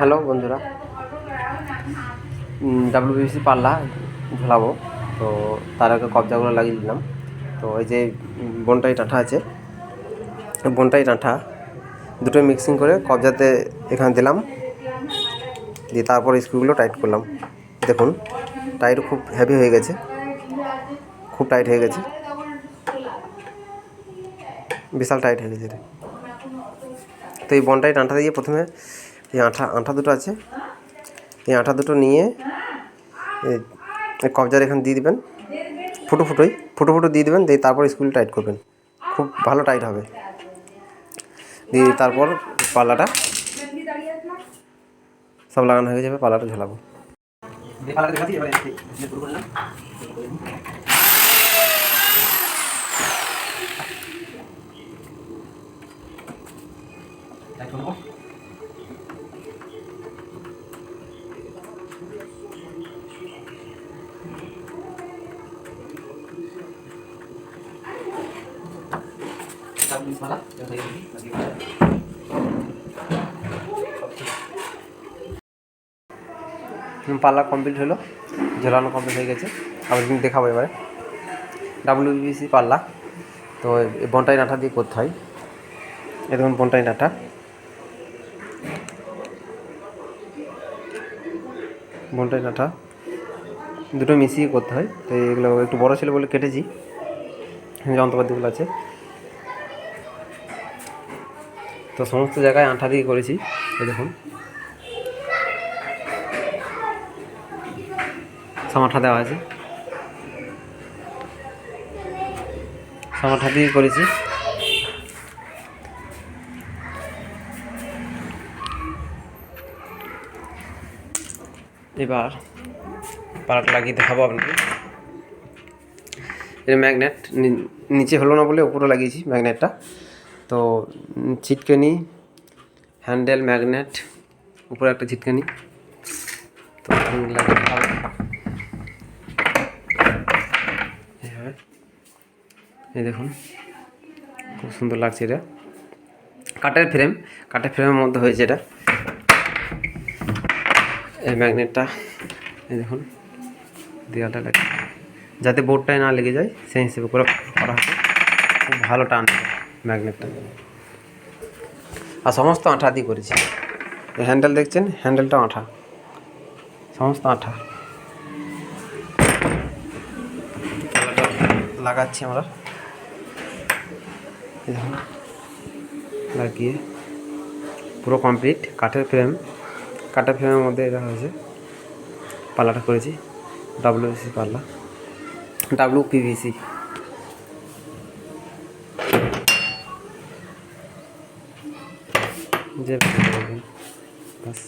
Hello বন্ধুরা। WBC পাল্লা ঝোলাবো। তো তার আগে কবজাগুলো লাগিয়ে দিলাম। তো এই যে বনটাই ডাঁঠা আছে বনটাই ডাঁঠা দুটো মিক্সিং করে কবজাতে এখানে দিলাম। দিয়ে তারপর স্ক্রুগুলো টাইট করলাম। দেখুন টাইট খুব হেভি হয়ে গেছে, খুব টাইট হয়ে গেছে। বিশাল টাইট হয়ে গেছে তো এই বনটাই ডাঁটা দিয়ে প্রথমে এই আঠা আঠা দুটো আছে। এই আঠা দুটো নিয়ে, এই- কবজার এখানে দিয়ে দিবেন। ফুটো ফুটোই, ফুটো ফুটো দিয়ে দেবেন, দিয়ে তারপর স্কুল টাইট করবেন। খুব ভালো টাইট হবে। দিয়ে তারপর পাল্লাটা সব লাগানো হয়ে যাবে, পাল্লাটা ঝোলাবো। হুম, পাল্লা কমপ্লিট হলো। ঝোলানো কমপ্লিট হয়ে গেছে। আবার কিন্তু দেখাবো এবারে। ডাব্লিউবিসি পাল্লা তো বনটাই ডাঁটা দিয়ে করতে হয়। এই দেখুন বনটাই ডাঁটা বনটাই ডাঁটা দুটো মিশিয়ে করতে হয়। তো এগুলো একটু বড় ছিল বলে কেটেছি। যন্ত্রপাতিগুলো আছে। তো সমস্ত জায়গায় আঠা দিয়ে করেছি, এই দেখুন। সামাঠা দেওয়া আছে। সামাঠা দিয়ে করেছি। এবার পাড়াটা লাগিয়ে দেখাবো আপনাকে। এর ম্যাগনেট নিচে হলো না বলে উপরে লাগিয়েছি ম্যাগনেটটা। তো ছিটকানি, হ্যান্ডেল, ম্যাগনেট, উপরে একটা ছিটকানি। তো এই দেখুন, খুব সুন্দর লাগছে এটা। কাঠের ফ্রেম, কাঠের ফ্রেমের মধ্যে হয়েছে এটা। এই ম্যাগনেটটা, এই দেখুন, দেওয়ালটা লাগে। যাতে বোর্ডটায় না লেগে যায়, সেই হিসেবে করে করা হতো খুব ভালো টান ম্যাগনেটটা আর সমস্ত আঠা দিয়ে করেছি। এই হ্যান্ডেল দেখছেন? হ্যান্ডেলটাও আঠা। সমস্ত আঠা। লাগাচ্ছি আমরা। লাগিয়ে পুরো কমপ্লিট কাঠের ফ্রেম কাঠের ফ্রেমের মধ্যে এটা হয়েছে। পাল্লাটা করেছি। ডাব্লিউসি পাল্লা। ডাব্লিউ পিভিসি যে বাস